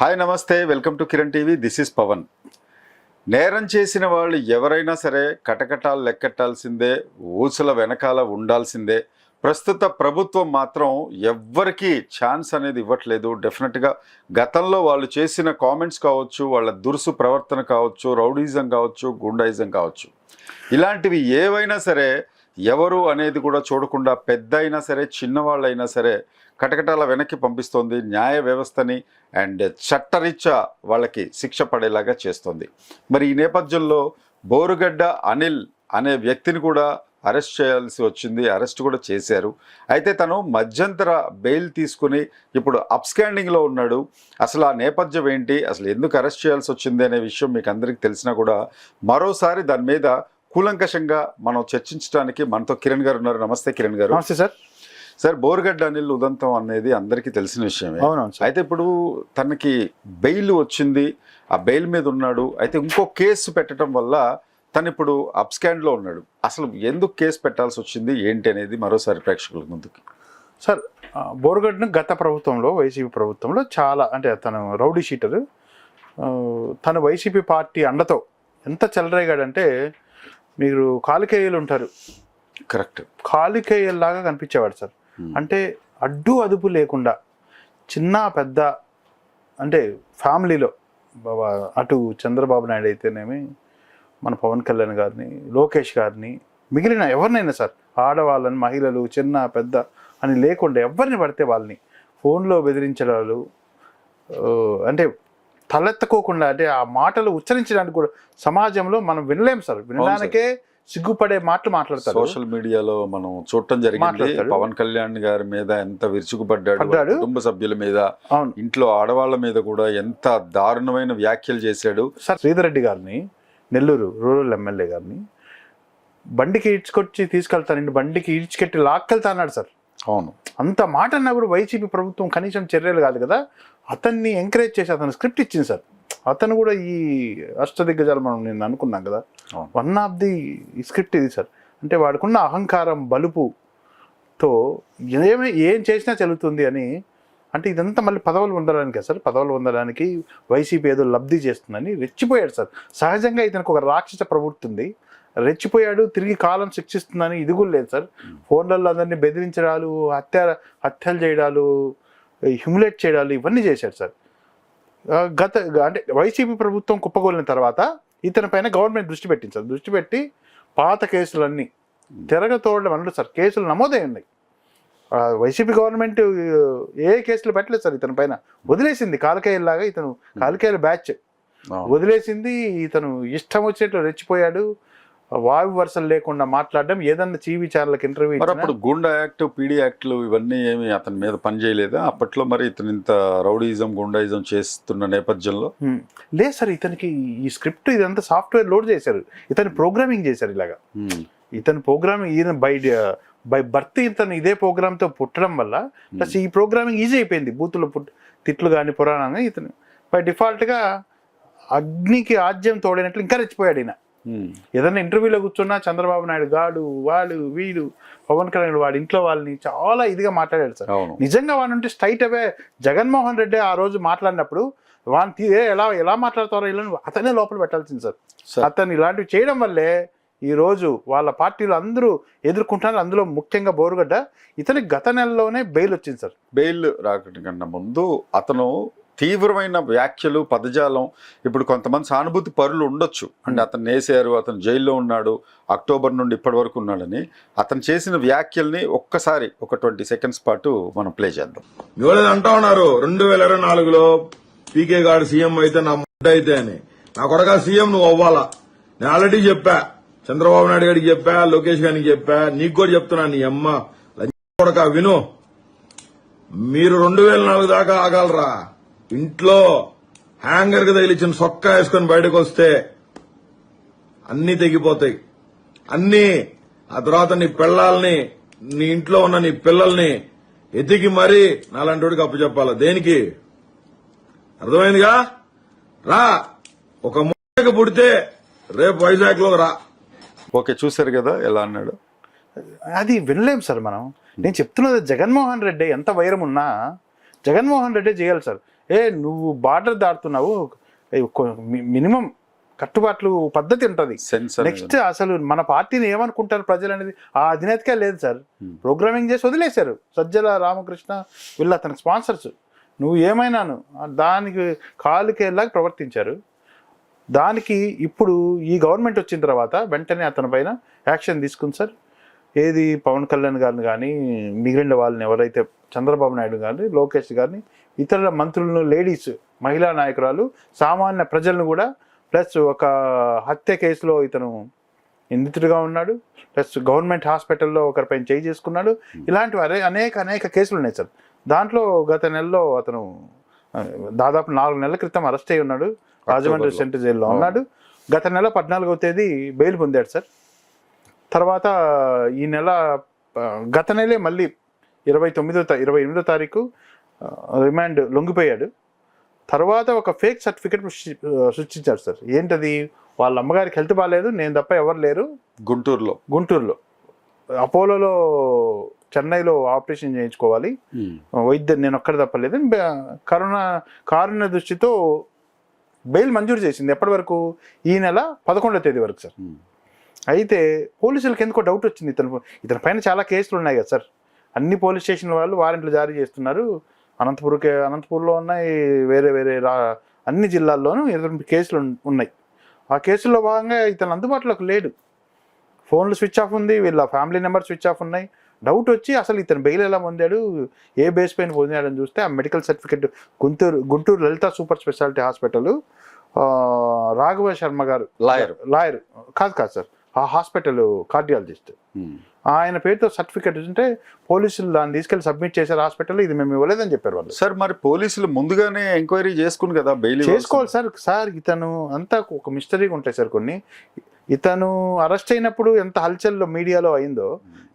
Hi నమస్తే. Welcome to Kiran TV. This is Pavan. నేరం చేసిన వాళ్ళు ఎవరైనా సరే కటకటాలు లెక్కట్టాల్సిందే ఊసుల వెనకాల ఉండాల్సిందే. ప్రస్తుత ప్రభుత్వం మాత్రం ఎవ్వరికీ ఛాన్స్ అనేది ఇవ్వట్లేదు. డెఫినెట్గా గతంలో వాళ్ళు చేసిన కామెంట్స్ కావచ్చు వాళ్ళ దురుసు ప్రవర్తన కావచ్చు రౌడీజం కావచ్చు గుండాయిజం కావచ్చు. ఇలాంటివి ఏవైనా సరే ఎవరు అనేది కూడా చూడకుండా పెద్ద అయినా సరే చిన్నవాళ్ళైనా సరే కటకటాల వెనక్కి పంపిస్తోంది న్యాయ వ్యవస్థని అండ్ చట్టరీత్యా వాళ్ళకి శిక్ష పడేలాగా చేస్తుంది. మరి ఈ నేపథ్యంలో బోరుగడ్డ అనిల్ అనే వ్యక్తిని కూడా అరెస్ట్ చేయాల్సి వచ్చింది అరెస్ట్ కూడా చేశారు. అయితే తను మధ్యంతర బెయిల్ తీసుకుని ఇప్పుడు అప్స్కాండింగ్లో ఉన్నాడు. అసలు ఆ నేపథ్యం ఏంటి? అసలు ఎందుకు అరెస్ట్ చేయాల్సి వచ్చింది అనే విషయం మీకు అందరికీ తెలిసినా కూడా మరోసారి దాని మీద కూలంకషంగా మనం చర్చించడానికి మనతో కిరణ్ గారు ఉన్నారు. నమస్తే కిరణ్ గారు. నమస్తే సార్. సార్ బోరుగడ్డ అనిల్ ఉదంతం అనేది అందరికీ తెలిసిన విషయమే. అవునవును అయితే ఇప్పుడు తనకి బెయిల్ వచ్చింది ఆ బెయిల్ మీద ఉన్నాడు. అయితే ఇంకో కేసు పెట్టడం వల్ల తను ఇప్పుడు అప్స్కాండ్లో ఉన్నాడు. అసలు ఎందుకు కేసు పెట్టాల్సి వచ్చింది ఏంటి అనేది మరోసారి ప్రేక్షకుల ముందుకి. సార్ బోరుగడ్డను గత ప్రభుత్వంలో వైసీపీ ప్రభుత్వంలో చాలా అంటే తను రౌడీ షీటర్. తను వైసీపీ పార్టీ అండతో ఎంత చెలరేగాడంటే మీరు కాలికేయులు ఉంటారు. కరెక్ట్. కాలికేయుల్లాగా కనిపించేవాడు సార్. అంటే అడ్డు అదుపు లేకుండా చిన్న పెద్ద అంటే ఫ్యామిలీలో బాబా అటు చంద్రబాబు నాయుడు అయితేనేమి మన పవన్ కళ్యాణ్ గారిని లోకేష్ గారిని మిగిలిన ఎవరినైనా సార్ ఆడవాళ్ళని మహిళలు చిన్న పెద్ద అని లేకుండా ఎవరిని పడితే వాళ్ళని ఫోన్లో బెదిరించడాలు అంటే తలెత్తకోకుండా అంటే ఆ మాటలు ఉచ్చరించడానికి కూడా సమాజంలో మనం వినలేం సార్. వినడానికే సిగ్గుపడే మాటలు మాట్లాడతారు సోషల్ మీడియాలో మనం చూడటం జరిగింది. పవన్ కళ్యాణ్ గారి మీద ఎంత విరుచుకుపడ్డాడు. కుటుంబ సభ్యుల మీద అవును. ఇంట్లో ఆడవాళ్ళ మీద కూడా ఎంత దారుణమైన వ్యాఖ్యలు చేశాడు. సార్ శ్రీధర్ గారిని నెల్లూరు రూరల్ ఎమ్మెల్యే గారిని బండికి ఈడ్చుకొచ్చి తీసుకెళ్తానండి బండికి ఈడ్చుకెట్టి లాక్కెళ్తా అన్నాడు సార్. అవును. అంత మాట అన్నప్పుడు వైసీపీ ప్రభుత్వం కనీసం చర్యలు కాదు కదా అతన్ని ఎంకరేజ్ చేసి అతను స్క్రిప్ట్ ఇచ్చింది సార్. అతను కూడా ఈ అష్టదిగ్గజాలు మనం నేను అనుకున్నాం కదా. వన్ ఆఫ్ ది స్క్రిప్ట్ ఇది సార్. అంటే వాడుకున్న అహంకారం బలుపుతో ఏమి ఏం చేసినా చెల్లుతుంది అని అంటే ఇదంతా మళ్ళీ పదవులు పొందడానికే సార్. పదవులు పొందడానికి వైసీపీ ఏదో లబ్ధి చేస్తుందని రెచ్చిపోయాడు సార్. సహజంగా ఇతనికి ఒక రాక్షస ప్రవృత్తి ఉంది. రెచ్చిపోయాడు తిరిగి కాలం శిక్షిస్తుందని ఇది కూడా లేదు సార్. ఫోన్లలో అందరినీ బెదిరించడాలు హత్య హత్యలు చేయడాలు హ్యూమిలేట్ చేయడాలు ఇవన్నీ చేశాడు సార్. గత అంటే వైసీపీ ప్రభుత్వం కుప్పగోలిన తర్వాత ఇతని పైన గవర్నమెంట్ దృష్టి పెట్టింది సార్. దృష్టి పెట్టి పాత కేసులన్నీ తిరగతోడడం అన్నట్టు సార్. కేసులు నమోదై ఉన్నాయి. వైసీపీ గవర్నమెంట్ ఏ కేసులు పెట్టలేదు సార్ ఇతని పైన. వదిలేసింది కాలకేయల్లాగా ఇతను కాలకేయుల బ్యాచ్. వదిలేసింది ఇతను ఇష్టం వచ్చేట్లు రెచ్చిపోయాడు. వాయు వరుసలు లేకుండా మాట్లాడడం ఏదన్నా టీవీ ఛానల్కి ఇంటర్వ్యూ మరి అప్పుడు గుండా యాక్ట్ పీడీ యాక్ట్లు ఇవన్నీ ఏమి అతని మీద పనిచేయలేదా? అప్పట్లో మరి ఇతను ఇంత రౌడీజం గుండాయిజం చేస్తున్న నేపథ్యంలో. లేదు సార్ ఇతనికి ఈ స్క్రిప్ట్ ఇదంతా సాఫ్ట్వేర్ లోడ్ చేశారు. ఇతను ప్రోగ్రామింగ్ చేశారు ఇలాగా. ఇతను ప్రోగ్రామింగ్ ఈయన బై బై బర్త్ ఇతను ఇదే ప్రోగ్రామ్తో పుట్టడం వల్ల ప్లస్ ఈ ప్రోగ్రామింగ్ ఈజీ అయిపోయింది. బూతులు పుట్ తిట్లు కానీ పురాణాన్ని ఇతను. బై డిఫాల్ట్గా అగ్నికి ఆజ్యం తోడైనట్లు ఇంకా రెచ్చిపోయాడు ఈయన. ఏదైనా ఇంటర్వ్యూలో కూర్చున్నా చంద్రబాబు నాయుడు గాడు వాడు వీడు పవన్ కళ్యాణ్ వాడి ఇంట్లో వాళ్ళని చాలా ఇదిగా మాట్లాడాడు సార్. నిజంగా వాడు ఉంటే స్ట్రైట్ అవే జగన్మోహన్ రెడ్డి ఆ రోజు మాట్లాడినప్పుడు వాని తీ- ఏ ఎలా ఎలా మాట్లాడతారో ఇలా అతనే లోపల పెట్టాల్సింది సార్. సార్. అతను ఇలాంటివి చేయడం వల్లే ఈ రోజు వాళ్ళ పార్టీలు అందరూ ఎదుర్కొంటున్నారు. అందులో ముఖ్యంగా బోరుగడ్డ ఇతనికి గత నెలలోనే బెయిల్ వచ్చింది సార్. బెయిల్ రాకటి కన్నా ముందు అతను తీవ్రమైన వ్యాఖ్యలు పదజాలం. ఇప్పుడు కొంతమంది సానుభూతి పరులు ఉండొచ్చు. అంటే అతను వేసారు అతను జైల్లో ఉన్నాడు అక్టోబర్ నుండి ఇప్పటి వరకు ఉన్నాడని. అతను చేసిన వ్యాఖ్యల్ని ఒక్కసారి ఒక ట్వంటీ సెకండ్స్ పాటు మనం ప్లే చేద్దాం. ఎవరైతే అంటా ఉన్నారు రెండు వేల ఇరవై నాలుగులో పీకే గారు సీఎం అయితే నా ముడ్డ అయితే అని. నా కొడక సీఎం నువ్వు అవ్వాలా? నేను ఆల్రెడీ చెప్పా. చంద్రబాబు నాయుడు గారికి చెప్పా లోకేష్ గారికి చెప్పా నీకు కూడా చెప్తున్నా నీ అమ్మ కొడక విను. మీరు రెండు వేల నాలుగు దాకా ఆగలరా? ఇంట్లో హ్యాంగర్కి తగిలిచ్చిన సొక్క వేసుకొని బయటకు వస్తే అన్ని తెగిపోతాయి. అన్ని ఆ తర్వాత నీ పిల్లల్ని నీ ఇంట్లో ఉన్న నీ పిల్లల్ని ఎతికి మరీ నాలాంటి అప్పు చెప్పాలా? దేనికి? అర్థమైందిగా? రా ఒక ముక్కకి పుడితే రేపు వైజాగ్లో రా. ఓకే చూశారు కదా ఎలా అన్నాడు. అది వినలేం సార్ మనం. నేను చెప్తున్నది జగన్మోహన్ రెడ్డి ఎంత వైరం ఉన్నా జగన్మోహన్ రెడ్డి చేయాలి సార్. ఏ నువ్వు బార్డర్ దాటుతున్నావు. మినిమం కట్టుబాట్లు పద్ధతి ఉంటుంది. నెక్స్ట్ అసలు మన పార్టీని ఏమనుకుంటారు ప్రజలు అనేది ఆ అధినేతకే లేదు సార్. Hmm. ప్రోగ్రామింగ్ చేసి వదిలేశారు. సజ్జల రామకృష్ణ వీళ్ళు అతనికి స్పాన్సర్స్ నువ్వు ఏమైనాను? దానికి కాలుకి వెళ్ళాక ప్రవర్తించారు. దానికి ఇప్పుడు ఈ గవర్నమెంట్ వచ్చిన తర్వాత వెంటనే అతని పైన యాక్షన్ తీసుకుంది సార్. ఏది పవన్ కళ్యాణ్ గారిని కానీ మిగిలిన వాళ్ళని ఎవరైతే చంద్రబాబు నాయుడు గారిని లోకేష్ గారిని ఇతర మంత్రులను లేడీస్ మహిళా నాయకురాలు సామాన్య ప్రజలను కూడా ప్లస్ ఒక హత్య కేసులో ఇతను నిందితుడిగా ఉన్నాడు. ప్లస్ గవర్నమెంట్ హాస్పిటల్లో ఒకరిపైన చేయి చేసుకున్నాడు. ఇలాంటివి అరే అనేక అనేక కేసులు ఉన్నాయి సార్. దాంట్లో గత నెలలో అతను దాదాపు నాలుగు నెలల క్రితం అరెస్ట్ అయి ఉన్నాడు. రాజమండ్రి. సెంట్రల్ జైల్లో. ఉన్నాడు. గత నెల పద్నాలుగవ తేదీ బెయిల్ పొందాడు సార్. తర్వాత ఈ నెల గత నెలే మళ్ళీ ఇరవై తొమ్మిదో తా- ఇరవై ఎనిమిదో తారీఖు రిమాండ్ లొంగిపోయాడు. తర్వాత ఒక ఫేక్ సర్టిఫికెట్ సృష్టించారు సార్. ఏంటది? వాళ్ళ అమ్మగారికి హెల్త్ బాగాలేదు నేను తప్ప ఎవరు లేరు. గుంటూరులో. గుంటూరులో. అపోలోలో చెన్నైలో ఆపరేషన్ చేయించుకోవాలి. వైద్యం నేను ఒక్కడ తప్పలేదు కరోనా కారుణ్య దృష్టితో బెయిల్ మంజూరు చేసింది ఎప్పటి వరకు? ఈ నెల పదకొండో తేదీ వరకు సార్. అయితే పోలీసులకు ఎందుకో డౌట్ వచ్చింది. ఇతను ఇతని పైన చాలా కేసులు ఉన్నాయి కదా సార్. అన్ని పోలీస్ స్టేషన్ వాళ్ళు వారెంట్లు జారీ చేస్తున్నారు. అనంతపూర్కి అనంతపూర్లో ఉన్నాయి వేరే వేరే రా అన్ని జిల్లాల్లోనూ ఇతని కేసులు ఉన్- ఉన్నాయి. ఆ కేసుల్లో భాగంగా ఇతను అందుబాటులోకి లేడు. ఫోన్లు స్విచ్ ఆఫ్ ఉంది వీళ్ళ ఫ్యామిలీ నెంబర్ స్విచ్ ఆఫ్ ఉన్నాయి. డౌట్ వచ్చి అసలు ఇతను బెయిల్ ఎలా పొందాడు ఏ బేస్ పైన పొందాడని చూస్తే ఆ medical certificate Guntur Guntur Lalitha super speciality hospital. Raghava Sharma గారు లాయర్. లాయర్. కాదు కాదు సార్ ఆ హాస్పిటల్ కార్డియాలజిస్ట్. ఆయన పేరుతో సర్టిఫికెట్ ఉంటే పోలీసులు దాన్ని తీసుకెళ్ళి సబ్మిట్ చేశారు హాస్పిటల్ ఇది మేము ఇవ్వలేదని చెప్పారు వాళ్ళు. సార్ మరి పోలీసులు ముందుగానే ఎంక్వైరీ చేసుకుని కదా బెయిల్ చేసుకోవాలి సార్. సార్ ఇతను అంతా ఒక మిస్టరీగా ఉంటాయి సార్ కొన్ని. ఇతను అరెస్ట్ అయినప్పుడు ఎంత హల్చల్లో మీడియాలో అయిందో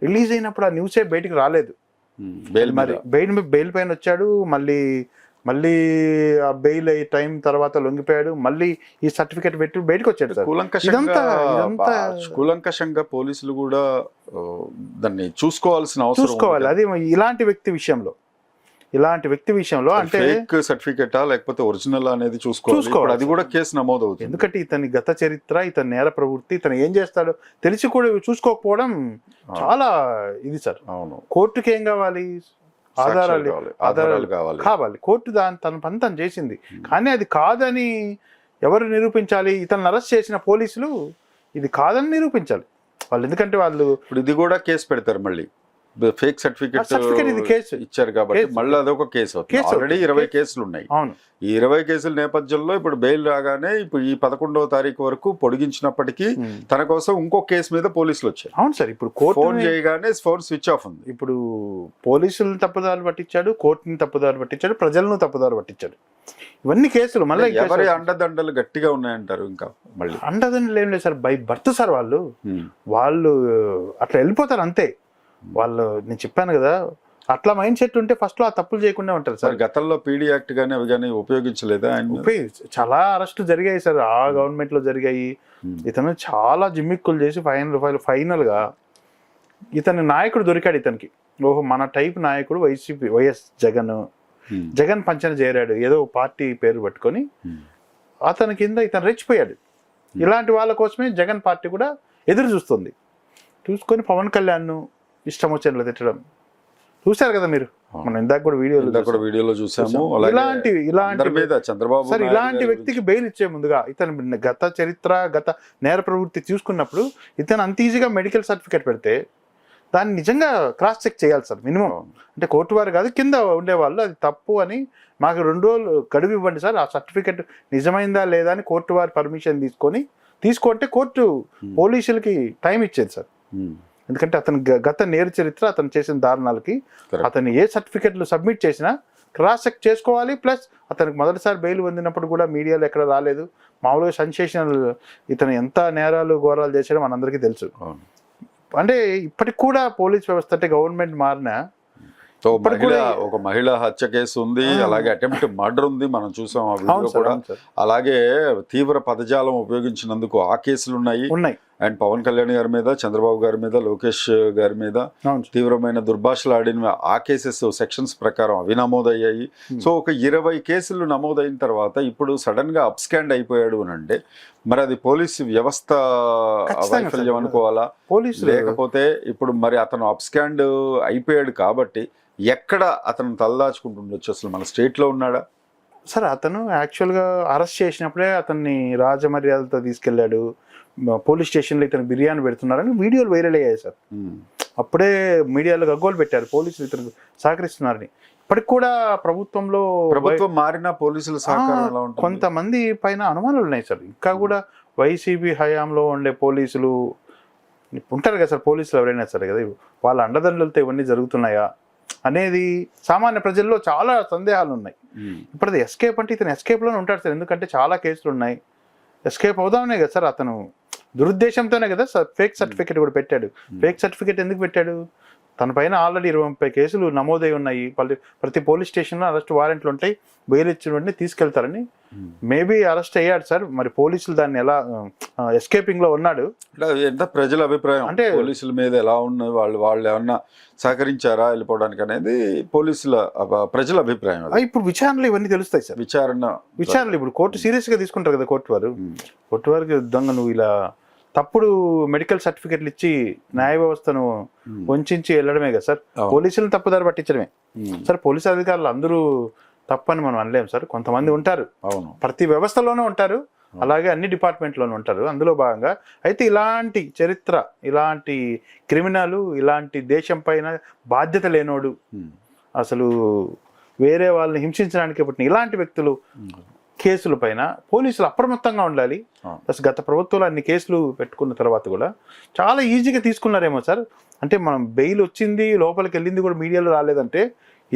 రిలీజ్ అయినప్పుడు ఆ న్యూసే బయటికి రాలేదు. బెయిల్ మరి బెయిల్ బెయిల్ పైన వచ్చాడు మళ్ళీ మళ్ళీ ఆ బెయిల్ అయ్యి టైం తర్వాత లొంగిపోయాడు. మళ్ళీ ఈ సర్టిఫికెట్ పెట్టి బయటకు వచ్చాడు సార్. కూలంకషంగా పోలీసులు కూడా దాన్ని చూసుకోవాల్సిన అవసరం చూసుకోవాలి. అది ఇలాంటి వ్యక్తి విషయంలో. ఇలాంటి వ్యక్తి విషయంలో అంటే ఫేక్ సర్టిఫికెటా లేకపోతే ఒరిజినల్ అనేది చూసుకోవాలి. అది కూడా కేసు నమోదు అవుతుంది ఎందుకంటే ఇతని గత చరిత్ర ఇతని నేర ప్రవృత్తి ఇతను ఏం చేస్తాడో తెలిసి కూడా చూసుకోకపోవడం చాలా ఇది సార్. అవును. కోర్టుకి ఏం కావాలి? ఆధారాలు ఆధారాలు కావాలి. కావాలి. కోర్టు దాని తన పని తను చేసింది కానీ అది కాదని ఎవరు నిరూపించాలి? ఇతను అరెస్ట్ చేసిన పోలీసులు ఇది కాదని నిరూపించాలి. వాళ్ళు ఎందుకంటే వాళ్ళు ఇప్పుడు ఇది కూడా కేసు పెడతారు మళ్ళీ. ఫేక్ సర్టిఫికెట్ ఇది కేసు. ఇచ్చారు కాబట్టి. మళ్ళీ అదొక కేసు ఆల్రెడీ. ఇరవై కేసు. కేసులు ఉన్నాయి అవును ఈ ఇరవై కేసుల నేపథ్యంలో ఇప్పుడు బెయిల్ రాగానే ఇప్పుడు ఈ పదకొండవ తారీఖు వరకు పొడిగించినప్పటికీ. తన కోసం ఇంకో కేసు మీద పోలీసులు వచ్చారు అవును సార్ ఇప్పుడు ఫోన్ చేయగానే ఫోన్ స్విచ్ ఆఫ్ ఉంది ఇప్పుడు పోలీసులను తప్పుదారు పట్టించాడు కోర్టుని తప్పుదారు పట్టించాడు ప్రజలను తప్పుదారు పట్టించాడు ఇవన్నీ కేసులు మళ్ళీ ఎవరి అండదండలు గట్టిగా ఉన్నాయంటారు ఇంకా మళ్ళీ అండదని ఏం లేదు సార్ బై బర్త్ సార్ వాళ్ళు వాళ్ళు అట్లా వెళ్ళిపోతారు అంతే వాళ్ళు నేను చెప్పాను కదా అట్లా మైండ్ సెట్ ఉంటే ఫస్ట్లో ఆ తప్పులు చేయకుండా ఉంటారు సార్. గతంలో పీడీ యాక్ట్ గానీ అవి కానీ ఉపయోగించలేదా? ఉపయోగించ- చాలా అరెస్టులు జరిగాయి సార్. ఆ గవర్నమెంట్లో జరిగాయి. Hmm. ఇతను చాలా జిమ్మిక్కులు చేసి ఫైనల్ ఫైనల్గా ఇతని నాయకుడు దొరికాడు ఇతనికి. ఓహో మన టైప్ నాయకుడు YCP YS Jagan. Hmm. Jagan పంచన చేరాడు. ఏదో పార్టీ పేరు పట్టుకొని Hmm. అతని కింద ఇతను రెచ్చిపోయాడు. ఇలాంటి వాళ్ళ కోసమే జగన్ పార్టీ కూడా ఎదురు చూస్తుంది. చూసుకొని పవన్ కళ్యాణ్ ఇష్టం వచ్చినట్లు తిట్టడం. చూశారు కదా మీరు? మనం ఇందాక కూడా వీడియోలో ఇందాక కూడా వీడియోలో చూసాము. అలాగే ఇలాంటి మీద చంద్రబాబు సార్ ఇలాంటి వ్యక్తికి బెయిల్ ఇచ్చే ముందుగా ఇతను గత చరిత్ర గత నేర ప్రవృత్తి చూసుకున్నప్పుడు ఇతను అంత ఈజీగా మెడికల్ సర్టిఫికేట్ పెడితే దాన్ని నిజంగా క్రాస్ చెక్ చేయాలి సార్ మినిమం. అంటే కోర్టు వారు కాదు కింద ఉండేవాళ్ళు అది తప్పు అని మాకు రెండు రోజులు గడువు ఇవ్వండి సార్ ఆ సర్టిఫికేట్ నిజమైందా లేదా అని కోర్టు వారి పర్మిషన్ తీసుకొని తీసుకుంటే కోర్టు పోలీసులకి టైం ఇచ్చేది సార్. ఎందుకంటే అతని గత నేర చరిత్ర అతను చేసిన దారుణాలకి. అతను ఏ సర్టిఫికెట్లు సబ్మిట్ చేసినా క్రాస్ చెక్ చేసుకోవాలి ప్లస్ అతనికి మొదటిసారి బెయిల్ పొందినప్పుడు కూడా మీడియాలో ఎక్కడ రాలేదు మామూలుగా సెన్సేషనల్ ఇతను ఎంత నేరాలు ఘోరాలు చేసాడో మనందరికీ తెలుసు. అంటే ఇప్పటికి కూడా పోలీస్ వ్యవస్థ అంటే గవర్నమెంట్ మారినా సో మహిళ ఒక మహిళ హత్య కేసు ఉంది. అలాగే అటెంప్ట్ మర్డర్ ఉంది మనం చూసాం ఆ వీడియో కూడా అలాగే తీవ్ర పదజాలం ఉపయోగించినందుకు ఆ కేసులు ఉన్నాయి ఉన్నాయి అండ్ పవన్ కళ్యాణ్ గారి మీద చంద్రబాబు గారి మీద లోకేష్ గారి మీద తీవ్రమైన దుర్భాషలు ఆడిన ఆ కేసెస్ సెక్షన్స్ ప్రకారం అవి నమోదయ్యాయి. సో ఒక ఇరవై కేసులు నమోదైన తర్వాత ఇప్పుడు సడన్గా అప్స్కాండ్ అయిపోయాడు అని అంటే మరి అది పోలీస్ వ్యవస్థ వైఫల్యం. అనుకోవాలా? పోలీసులు లేకపోతే ఇప్పుడు మరి అతను అప్స్కాండ్ అయిపోయాడు కాబట్టి ఎక్కడ అతను తలదాచుకుంటుండొచ్చు? అసలు మన స్టేట్లో ఉన్నాడా? సార్ అతను యాక్చువల్గా అరెస్ట్ చేసినప్పుడే అతన్ని రాజమర్యాదలతో తీసుకెళ్ళాడు. పోలీస్ స్టేషన్లో ఇతను బిర్యానీ పెడుతున్నారని వీడియోలు వైరల్ అయ్యాయి సార్. అప్పుడే మీడియాలో గగ్గోలు పెట్టారు పోలీసులు ఇతను సహకరిస్తున్నారని. ఇప్పటికి కూడా ప్రభుత్వంలో ప్రభుత్వం మారిన పోలీసుల కొంతమంది పైన అనుమానాలు ఉన్నాయి సార్. ఇంకా కూడా వైసీపీ హయాంలో ఉండే పోలీసులు ఉంటారు కదా సార్ పోలీసులు ఎవరైనా సరే కదా వాళ్ళ అండదండలతో ఇవన్నీ జరుగుతున్నాయా అనేది సామాన్య ప్రజల్లో చాలా సందేహాలు ఉన్నాయి. ఇప్పుడు ఎస్కేప్ అంటే ఇతను ఎస్కేప్లోనే ఉంటాడు సార్. ఎందుకంటే చాలా కేసులు ఉన్నాయి. ఎస్కేప్ అవుదామనే కదా సార్ అతను. దురుద్దేశంతోనే కదా ఫేక్ సర్టిఫికేట్ కూడా పెట్టాడు. ఫేక్ సర్టిఫికేట్ ఎందుకు పెట్టాడు? తన పైన ఆల్రెడీ ఇరవై ముప్పై కేసులు నమోదై ఉన్నాయి. ప్రతి పోలీస్ స్టేషన్లో అరెస్ట్ వారెంట్లు ఉంటాయి. బెయిల్ ఇచ్చిన వెంటనే తీసుకెళ్తారని. మేబీ అరెస్ట్ అయ్యాడు సార్. మరి పోలీసులు దాన్ని ఎలా ఎస్కేపింగ్లో ఉన్నాడు. ఎంత ప్రజల అభిప్రాయం? అంటే పోలీసుల మీద ఎలా ఉన్నది వాళ్ళు వాళ్ళు ఏమన్నా సహకరించారా వెళ్ళిపోవడానికి అనేది పోలీసుల ప్రజల అభిప్రాయం ఇప్పుడు విచారణలు ఇవన్నీ తెలుస్తాయి సార్. విచారణ విచారణలు ఇప్పుడు కోర్టు సీరియస్గా తీసుకుంటారు కదా కోర్టు వారు. కోర్టు వారికి దొంగ నువ్వు ఇలా తప్పుడు మెడికల్ సర్టిఫికెట్లు ఇచ్చి న్యాయ వ్యవస్థను. వంచి వెళ్ళడమే కదా సార్. పోలీసులను తప్పుదారి పట్టించడమే. సార్ పోలీసు అధికారులు అందరూ తప్పని మనం అనలేం సార్. కొంతమంది ఉంటారు. అవును. ప్రతి వ్యవస్థలోనూ ఉంటారు. అలాగే అన్ని డిపార్ట్మెంట్లోనూ ఉంటారు. అందులో భాగంగా అయితే ఇలాంటి చరిత్ర ఇలాంటి క్రిమినల్ ఇలాంటి దేశం పైన బాధ్యత లేనోడు. అసలు వేరే వాళ్ళని హింసించడానికి పుట్టిన ఇలాంటి వ్యక్తులు కేసుల పైన పోలీసులు అప్రమత్తంగా ఉండాలి. ప్లస్ గత ప్రభుత్వంలో అన్ని కేసులు పెట్టుకున్న తర్వాత కూడా చాలా ఈజీగా తీసుకున్నారేమో సార్ అంటే మనం బెయిల్ వచ్చింది లోపలికి వెళ్ళింది కూడా మీడియాలో రాలేదంటే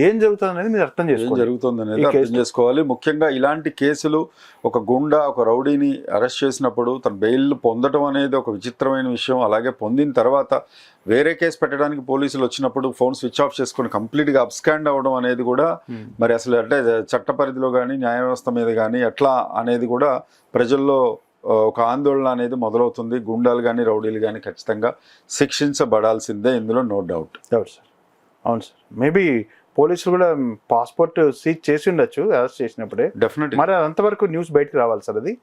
ఏం జరుగుతుంది అనేది మీరు అర్థం ఏం చేసుకోండి జరుగుతుంది అనేది అర్థం. చేసుకోవాలి. ముఖ్యంగా ఇలాంటి కేసులు ఒక గుండా ఒక రౌడీని అరెస్ట్ చేసినప్పుడు తన బెయిల్ పొందడం అనేది ఒక విచిత్రమైన విషయం. అలాగే పొందిన తర్వాత వేరే కేసు పెట్టడానికి పోలీసులు వచ్చినప్పుడు ఫోన్ స్విచ్ ఆఫ్ చేసుకొని కంప్లీట్గా అబ్స్కాండ్ అవ్వడం అనేది కూడా Hmm. మరి అసలు అంటే చట్ట పరిధిలో కానీ న్యాయ వ్యవస్థ మీద కానీ ఎట్లా అనేది కూడా ప్రజల్లో ఒక ఆందోళన అనేది మొదలవుతుంది. గుండాలు కానీ రౌడీలు కానీ ఖచ్చితంగా శిక్షించబడాల్సిందే ఇందులో నో డౌట్. అవును సార్ అవును సార్ మేబీ పోలీసులు కూడా పాస్పోర్ట్ సీజ్ చేసి ఉండొచ్చు అరెస్ట్ చేసినప్పుడే. డెఫినెట్ మరి అంతవరకు న్యూస్ బయటకు రావాలి సార్ అది.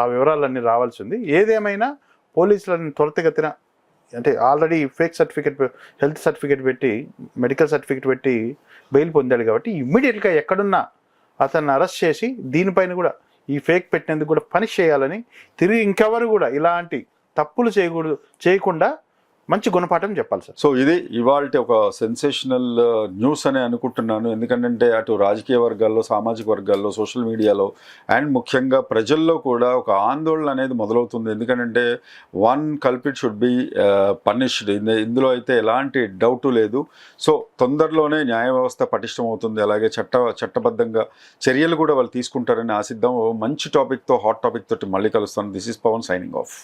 ఆ వివరాలన్నీ రావాల్సి ఉంది. ఏదేమైనా పోలీసులను త్వరితగతిన అంటే already fake certificate health certificate పెట్టి మెడికల్ సర్టిఫికేట్ పెట్టి బెయిల్ పొందాడు కాబట్టి ఇమ్మీడియట్గా ఎక్కడున్నా అతన్ని అరెస్ట్ చేసి దీనిపైన కూడా ఈ ఫేక్ పెట్టినందుకు కూడా పనిష్ చేయాలని తిరిగి ఇంకెవరు కూడా ఇలాంటి తప్పులు చేయకూడదు చేయకుండా మంచి గుణపాఠం చెప్పాలి సార్. సో ఇది ఇవాళ ఒక సెన్సేషనల్ న్యూస్ అని అనుకుంటున్నాను. ఎందుకంటే అటు రాజకీయ వర్గాల్లో సామాజిక వర్గాల్లో సోషల్ మీడియాలో అండ్ ముఖ్యంగా ప్రజల్లో కూడా ఒక ఆందోళన అనేది మొదలవుతుంది. ఎందుకంటే one culprit should be punished. ఇందులో అయితే ఎలాంటి డౌట్ లేదు. సో తొందరలోనే న్యాయ వ్యవస్థ పటిష్టం అవుతుంది అలాగే చట్ట చట్టబద్ధంగా చర్యలు కూడా వాళ్ళు తీసుకుంటారని ఆశిద్దాం. ఓ మంచి టాపిక్తో హాట్ టాపిక్ తోటి మళ్ళీ కలుస్తాను. This is Pavan signing off.